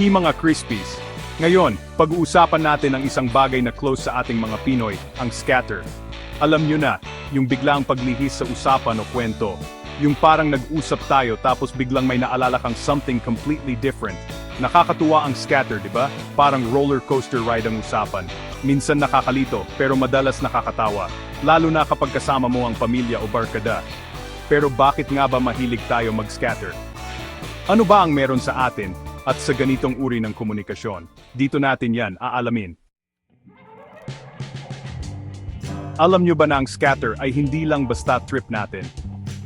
Hi mga Crispies! Ngayon, pag-uusapan natin ang isang bagay na close sa ating mga Pinoy, ang scatter. Alam nyo na, yung biglang paglihis sa usapan o kwento. Yung parang nag-usap tayo tapos biglang may naalala kang something completely different. Nakakatuwa ang scatter, di ba? Parang roller coaster ride ang usapan. Minsan nakakalito, pero madalas nakakatawa. Lalo na kapag kasama mo ang pamilya o barkada. Pero bakit nga ba mahilig tayo mag-scatter? Ano ba ang meron sa atin at sa ganitong uri ng komunikasyon? Dito natin yan aalamin. Alam nyo ba na ang scatter ay hindi lang basta trip natin?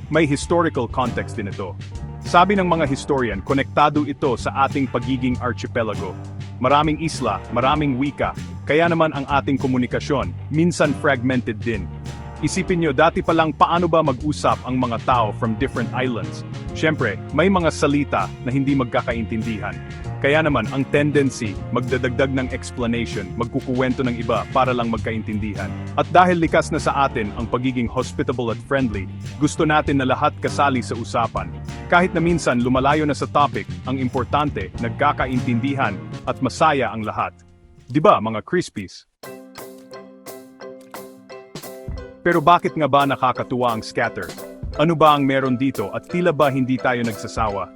May historical context din ito. Sabi ng mga historian, konektado ito sa ating pagiging archipelago. Maraming isla, maraming wika, kaya naman ang ating komunikasyon, minsan fragmented din. Isipin nyo dati pa lang paano ba mag-usap ang mga tao from different islands. Siyempre, may mga salita na hindi magkakaintindihan. Kaya naman, ang tendency, magdadagdag ng explanation, magkukuwento ng iba para lang magkaintindihan. At dahil likas na sa atin ang pagiging hospitable at friendly, gusto natin na lahat kasali sa usapan. Kahit na minsan lumalayo na sa topic, ang importante, nagkakaintindihan at masaya ang lahat. 'Di ba, mga Crispies? Pero bakit nga ba nakakatuwa ang scatter? Ano ba ang meron dito at tila ba hindi tayo nagsasawa?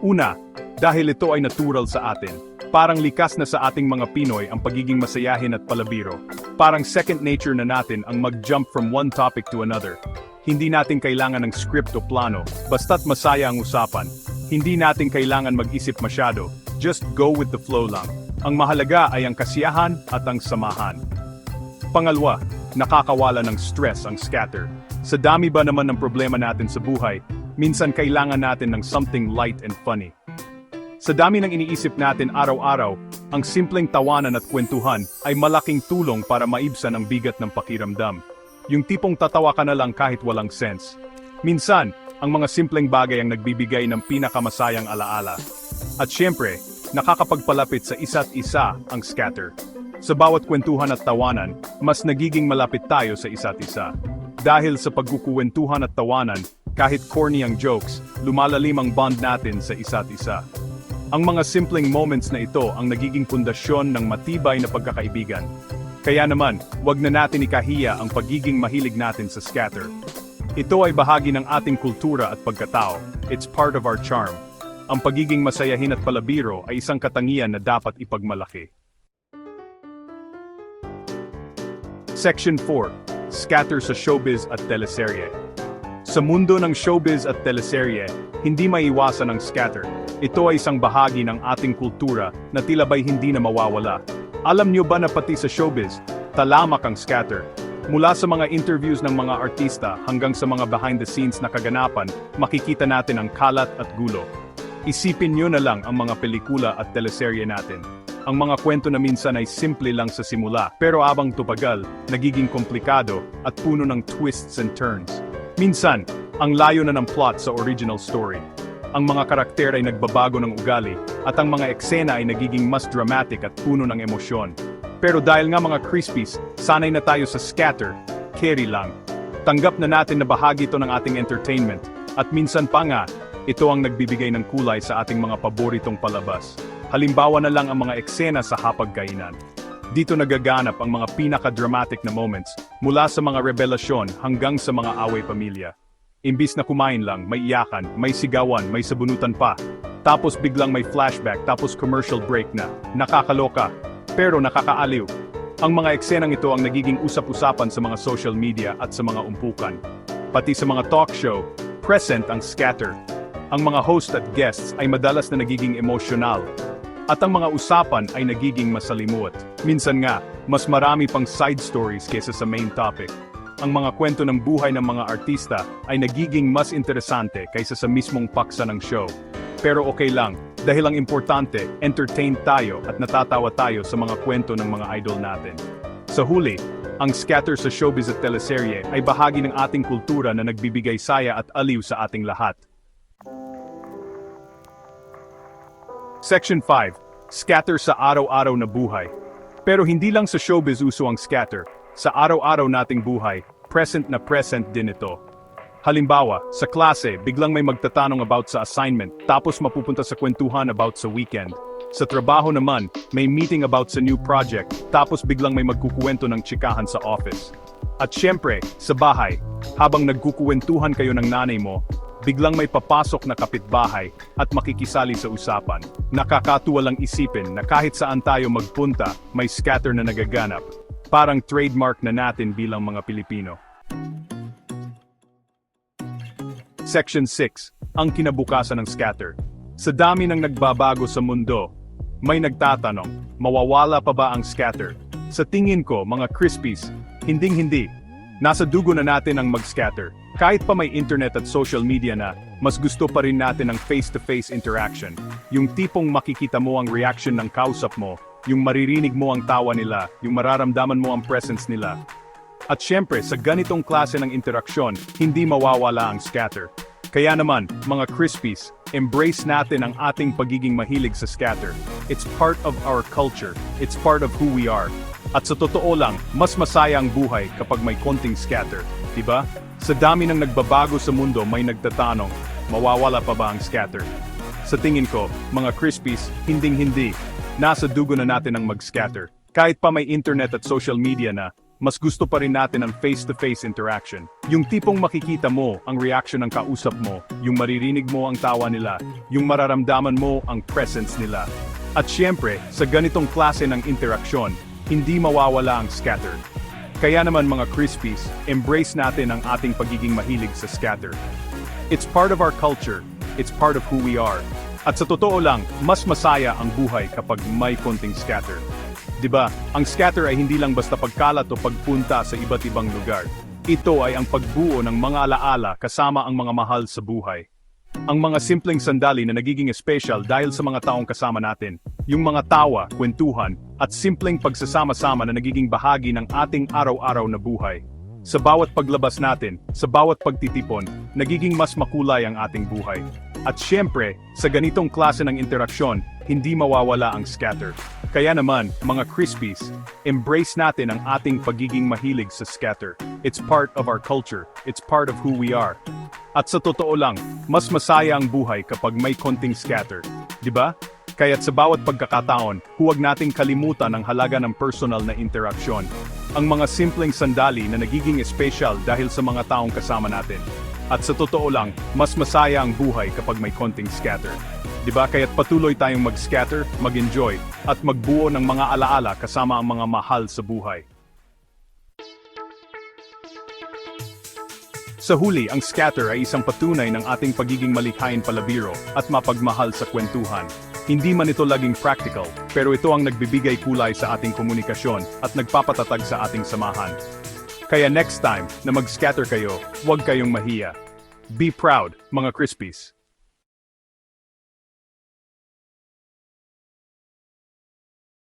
Una, dahil ito ay natural sa atin. Parang likas na sa ating mga Pinoy ang pagiging masayahin at palabiro. Parang second nature na natin ang mag-jump from one topic to another. Hindi natin kailangan ng script o plano, basta't masaya ang usapan. Hindi natin kailangan mag-isip masyado, just go with the flow lang. Ang mahalaga ay ang kasiyahan at ang samahan. Pangalawa, nakakawala ng stress ang scatter. Sa dami ba naman ng problema natin sa buhay, minsan kailangan natin ng something light and funny. Sa dami ng iniisip natin araw-araw, ang simpleng tawanan at kwentuhan ay malaking tulong para maibsan ang bigat ng pakiramdam. Yung tipong tatawa ka na lang kahit walang sense. Minsan, ang mga simpleng bagay ang nagbibigay ng pinakamasayang alaala. At syempre, nakakapagpalapit sa isa't isa ang scatter. Sa bawat kwentuhan at tawanan, mas nagiging malapit tayo sa isa't isa. Dahil sa pagkukuwentuhan at tawanan, kahit corny ang jokes, lumalalim ang bond natin sa isa't isa. Ang mga simpleng moments na ito ang nagiging pundasyon ng matibay na pagkakaibigan. Kaya naman, wag na natin ikahiya ang pagiging mahilig natin sa scatter. Ito ay bahagi ng ating kultura at pagkatao. It's part of our charm. Ang pagiging masayahin at palabiro ay isang katangian na dapat ipagmalaki. Section 4. Scatter sa showbiz at teleserye. Sa mundo ng showbiz at teleserye, hindi maiwasan ang scatter. Ito ay isang bahagi ng ating kultura na tila ba'y hindi na mawawala. Alam niyo ba na pati sa showbiz, talamak ang scatter. Mula sa mga interviews ng mga artista hanggang sa mga behind-the-scenes na kaganapan, makikita natin ang kalat at gulo. Isipin niyo na lang ang mga pelikula at teleserye natin. Ang mga kwento na minsan ay simple lang sa simula, pero abang tupagal, nagiging komplikado at puno ng twists and turns. Minsan, ang layo na ng plot sa original story. Ang mga karakter ay nagbabago ng ugali, at ang mga eksena ay nagiging mas dramatic at puno ng emosyon. Pero dahil nga mga Crispies, sanay na tayo sa scatter, carry lang. Tanggap na natin na bahagi ito ng ating entertainment, at minsan pa nga, ito ang nagbibigay ng kulay sa ating mga paboritong palabas. Halimbawa na lang ang mga eksena sa hapagkainan. Dito nagaganap ang mga pinaka-dramatic na moments, mula sa mga revelasyon hanggang sa mga away pamilya. Imbis na kumain lang, may iyakan, may sigawan, may sabunutan pa. Tapos biglang may flashback, tapos commercial break na. Nakakaloka, pero nakakaaliw. Ang mga eksenang ito ang nagiging usap-usapan sa mga social media at sa mga umpukan. Pati sa mga talk show, present ang scatter. Ang mga host at guests ay madalas na nagiging emosyonal, at ang mga usapan ay nagiging masalimuot. Minsan nga, mas marami pang side stories kaysa sa main topic. Ang mga kwento ng buhay ng mga artista ay nagiging mas interesante kaysa sa mismong paksa ng show. Pero okay lang, dahil ang importante, entertain tayo at natatawa tayo sa mga kwento ng mga idol natin. Sa huli, ang scatter sa showbiz at teleserye ay bahagi ng ating kultura na nagbibigay saya at aliw sa ating lahat. Section 5. Scatter sa araw-araw na buhay. Pero hindi lang sa showbiz uso ang scatter. Sa araw-araw nating buhay, present na present din ito. Halimbawa, sa klase, biglang may magtatanong about sa assignment, tapos mapupunta sa kwentuhan about sa weekend. Sa trabaho naman, may meeting about sa new project, tapos biglang may magkukuwento ng tsikahan sa office. At syempre, sa bahay, habang nagkukuwentuhan kayo ng nanay mo, biglang may papasok na kapitbahay at makikisali sa usapan. Nakakatuwa lang isipin na kahit saan tayo magpunta, may scatter na nagaganap. Parang trademark na natin bilang mga Pilipino. Section 6. Ang kinabukasan ng scatter. Sa dami ng nagbabago sa mundo, may nagtatanong, mawawala pa ba ang scatter? Sa tingin ko, mga crispies, hinding-hindi. Nasa dugo na natin ang mag-scatter. Kahit pa may internet at social media na, mas gusto pa rin natin ang face-to-face interaction. Yung tipong makikita mo ang reaction ng kausap mo, yung maririnig mo ang tawa nila, yung mararamdaman mo ang presence nila. At syempre, sa ganitong klase ng interaksyon, hindi mawawala ang scatter. Kaya naman, mga crispies, embrace natin ang ating pagiging mahilig sa scatter. It's part of our culture. It's part of who we are. At sa totoo lang, mas masaya ang buhay kapag may konting scatter, di ba? Sa dami ng nagbabago sa mundo, may nagtatanong, mawawala pa ba ang scatter? Sa tingin ko, mga crispies, hinding-hindi, nasa dugo na natin ang mag-scatter. Kahit pa may internet at social media na, mas gusto pa rin natin ang face-to-face interaction. Yung tipong makikita mo ang reaction ng kausap mo, yung maririnig mo ang tawa nila, yung mararamdaman mo ang presence nila. At syempre, sa ganitong klase ng interaksyon, hindi mawawala ang scatter. Kaya naman mga crispies, embrace natin ang ating pagiging mahilig sa scatter. It's part of our culture, it's part of who we are. At sa totoo lang, mas masaya ang buhay kapag may konting scatter. 'Di ba? Ang scatter ay hindi lang basta pagkalat o pagpunta sa iba't ibang lugar. Ito ay ang pagbuo ng mga alaala kasama ang mga mahal sa buhay. Ang mga simpleng sandali na nagiging special dahil sa mga taong kasama natin. Yung mga tawa, kwentuhan, at simpleng pagsasama-sama na nagiging bahagi ng ating araw-araw na buhay. Sa bawat paglabas natin, sa bawat pagtitipon, nagiging mas makulay ang ating buhay. At syempre, sa ganitong klase ng interaksyon, hindi mawawala ang scatter. Kaya naman, mga crispies, embrace natin ang ating pagiging mahilig sa scatter. It's part of our culture, it's part of who we are. At sa totoo lang, mas masaya ang buhay kapag may konting scatter. Di ba? Kaya't sa bawat pagkakataon, huwag nating kalimutan ang halaga ng personal na interaksyon. Ang mga simpleng sandali na nagiging special dahil sa mga taong kasama natin. At sa totoo lang, mas masaya ang buhay kapag may konting scatter. Di ba? Kaya't patuloy tayong mag-scatter, mag-enjoy, at magbuo ng mga alaala kasama ang mga mahal sa buhay. Sa huli, ang scatter ay isang patunay ng ating pagiging malikhain palabiro at mapagmahal sa kwentuhan. Hindi man ito laging practical, pero ito ang nagbibigay kulay sa ating komunikasyon at nagpapatatag sa ating samahan. Kaya next time na mag-scatter kayo, huwag kayong mahiya. Be proud, mga Crispies!